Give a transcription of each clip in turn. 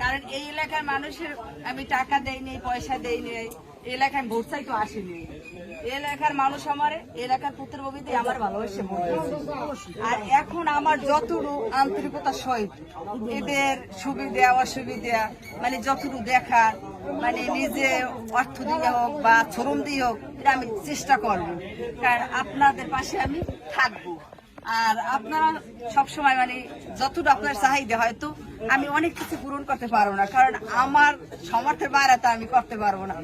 কারণ এই এলাকার মানুষের আমি টাকা দেইনি পয়সা দেইনি এলাকায় ভোট চাই তো আসেনি এলাকার মানুষ আমার এলাকার পুত্র ববিতে আমার ভালোবাসে আর এখন আমার যতটুকু আন্তরিকতা সহিত এদের সুবিধা, অসুবিধা মানে যতটুকু দেখা মানে নিজে অর্থ দিয়ে হোক বা শ্রম দিয়ে হোক, এটা আমি চেষ্টা করব। কারণ আপনাদের পাশে আমি থাকব। আর আপনারা সবসময় মানে যতটুকু আপনার চাহিদা হয়তো আমি অনেক কিছু পূরণ করতে পারব না, কারণ আমার সমর্থের বাইরে তো আমি করতে পারব না।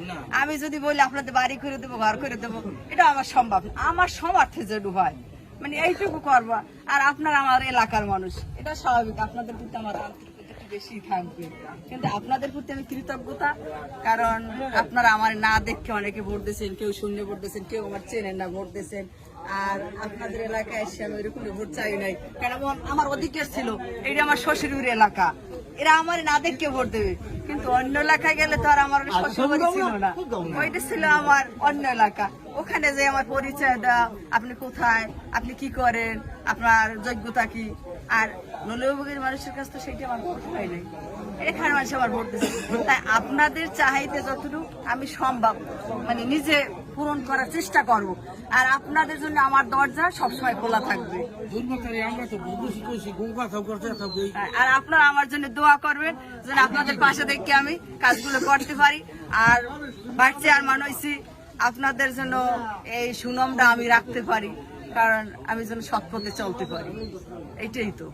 আমি যদি বলি আপনাদের বাড়ি করে দেবো, ঘর করে দেবো, এটা আমার সম্ভব না। আমার সমর্থে যেটু হয় মানে এইটুকু করব। আর আপনার আমার এলাকার মানুষ, এটা স্বাভাবিক, আপনাদের প্রতি আমার একটু বেশি থাকবে। কিন্তু আপনাদের প্রতি আমি কৃতজ্ঞতা কারণ আপনারা আমার না দেখে অনেকে ভোট দিয়েছেন কেউ শূন্য ভোট দিয়েছেন কেউ আমার চেনেন না ভোট দিয়েছেন। আর আপনাদের এলাকায় এসে আমি এরকম ভোট চাই নাই। কারণ আমার- অধিকার ছিল এটা আমার শ্বশুরের এলাকা। এরা আমার না দেখে ভোট দেবে। কিন্তু অন্য এলাকায় গেলে তো আর আমার শ্বশুরবাড়ি ছিল না। ওইটা ছিল আমার অন্য এলাকা। ওখানে যে আমার পরিচয় দাও, আপনি কোথায়, আপনি কি করেন, আপনার যোগ্যতা কি? আর নলিবাগের মানুষের কাছে তো সেটা আমার ভোট হয় নাই। এখানে মানুষ আমার ভোট দিচ্ছে। তাই আপনাদের চাহিদা যতটুকু, আমি সম্ভব মানে নিজে পূরণ করার চেষ্টা করব। আর আপনাদের জন্য আমার দরজা সবসময় খোলা থাকবে। আর আপনারা আমার জন্য দোয়া করবেন, যেন আপনাদের পাশে দেখে আমি কাজগুলো করতে পারি। আর ভাইস চেয়ারম্যান হয়েছি আপনাদের জন্য এই সুনামটা আমি রাখতে পারি, কারণ আমি যেন সৎ পথে চলতে পারি। এটাই তো।